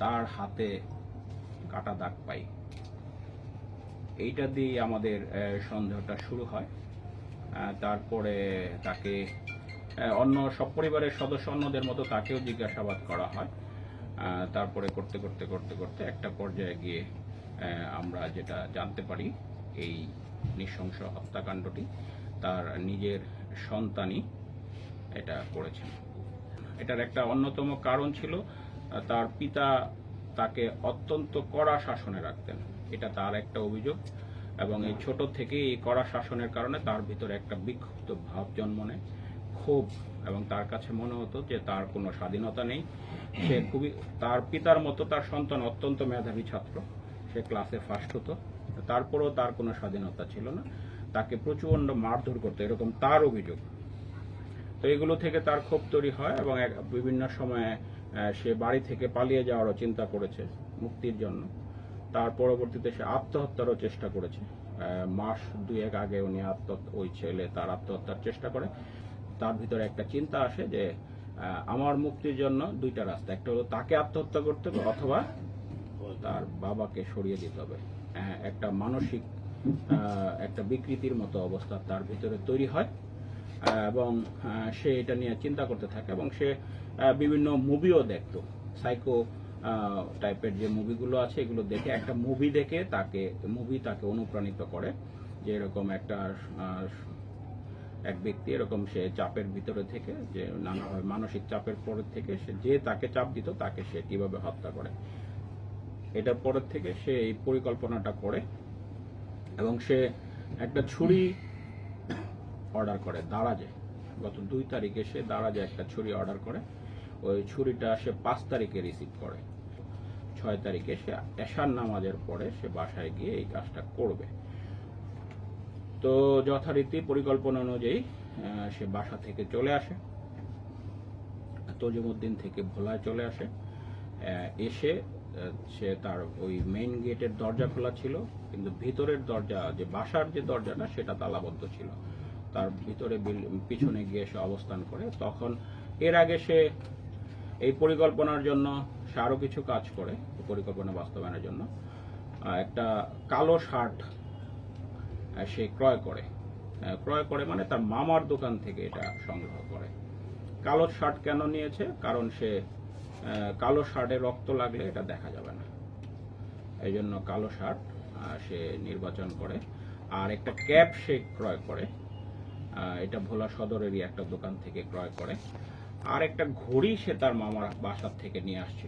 তার হাতে কাটা দাগ পাই। এইটা দিয়ে আমাদের সন্দেহটা শুরু হয়। তারপরে তাকে অন্য সব পরিবারের সদস্য অন্যদের মতো তাকেও জিজ্ঞাসাবাদ করা হয়। তারপরে করতে করতে করতে করতে একটা পর্যায়ে গিয়ে আমরা যেটা জানতে পারি, এই নৃশংস হত্যাকাণ্ডটি তার নিজের সন্তানই এটা করেছেন। এটার একটা অন্যতম কারণ ছিল তার পিতা তাকে অত্যন্ত কড়া শাসনে রাখতেন। এটা তার একটা অভিযোগ। এবং এই ছোট থেকে এই কড়া শাসনের কারণে তার ভিতরে একটা বিক্ষুব্ধ ভাব জন্ম নেয়। ক্ষোভ এবং তার কাছে মনে হতো যে তার কোনো স্বাধীনতা নেই। সে খুবই, তার পিতার মতো তার সন্তান অত্যন্ত মেধাবী ছাত্র। সে ক্লাসে ফার্স্ট হতো। তারপরেও তার কোনো স্বাধীনতা ছিল না। তাকে প্রচণ্ড মারধর করতো। এরকম তার অভিযোগ। তো এগুলো থেকে তার ক্ষোভ তৈরি হয় এবং বিভিন্ন সময়ে সে বাড়ি থেকে পালিয়ে যাওয়ারও চিন্তা করেছে মুক্তির জন্য। তার পরবর্তীতে সে আত্মহত্যারও চেষ্টা করেছে। মাস দুয়েক আগে উনি আত্মহত্যা ওই ছেলে তার আত্মহত্যার চেষ্টা করে। তার ভিতরে একটা চিন্তা আসে যে আমার মুক্তির জন্য দুইটা রাস্তা। একটা হলো তাকে আত্মহত্যা করতে হবে অথবা তার বাবাকে সরিয়ে দিতে হবে। আহ, একটা মানসিক একটা বিকৃতির মতো অবস্থা তার ভিতরে তৈরি হয়। এবং সে এটা নিয়ে চিন্তা করতে থাকে এবং সে বিভিন্ন মুভিও দেখতো। সাইকো টাইপের যে মুভিগুলো আছে, এগুলো দেখে একটা মুভি দেখে তাকে মুভি তাকে অনুপ্রাণিত করে যে এরকম একটা এক ব্যক্তি এরকম সে চাপের ভিতরে থেকে, যে নানাভাবে মানসিক চাপের পরে থেকে সে, যে তাকে চাপ দিত, তাকে সে কীভাবে হত্যা করে। এটার পরের থেকে সে এই পরিকল্পনাটা করে এবং সে একটা ছুরি অর্ডার করে দারাজে গত দুই তারিখে সে দারাজে একটা ছুরি অর্ডার করে। ওই ছুরিটা সে পাঁচ তারিখে রিসিভ করে। ছয় তারিখে সে এশার নামাজের পরে সে বাসায় গিয়ে এই কাজটা করবে। তো যথারীতি পরিকল্পনা অনুযায়ী সে বাসা থেকে চলে আসে। তজিমুদ্দিন থেকে ভোলায় চলে আসে। এসে সে তার ওই মেইন গেটের দরজা খোলা ছিল, কিন্তু ভিতরের দরজা, যে বাসার যে দরজাটা, সেটা তালাবদ্ধ ছিল। তার ভিতরে পিছনে গিয়ে সে অবস্থান করে। তখন এর আগে সে এই পরিকল্পনার জন্য সে আরও কিছু কাজ করে, পরিকল্পনা বাস্তবায়নের জন্য। একটা কালো শার্ট সে ক্রয় করে। ক্রয় করে মানে তার মামার দোকান থেকে এটা সংগ্রহ করে। কালো শার্ট কেন নিয়েছে? কারণ সে কালো শার্টে রক্ত লাগলে এটা দেখা যাবে না। এই জন্য কালো শার্ট সে নির্বাচন করে। আর একটা ক্যাপ সে ক্রয় করে। এটা ভোলা সদরেরই একটা দোকান থেকে ক্রয় করে। আর একটা ঘড়ি সে তার মামার বাসার থেকে নিয়ে আসছিল।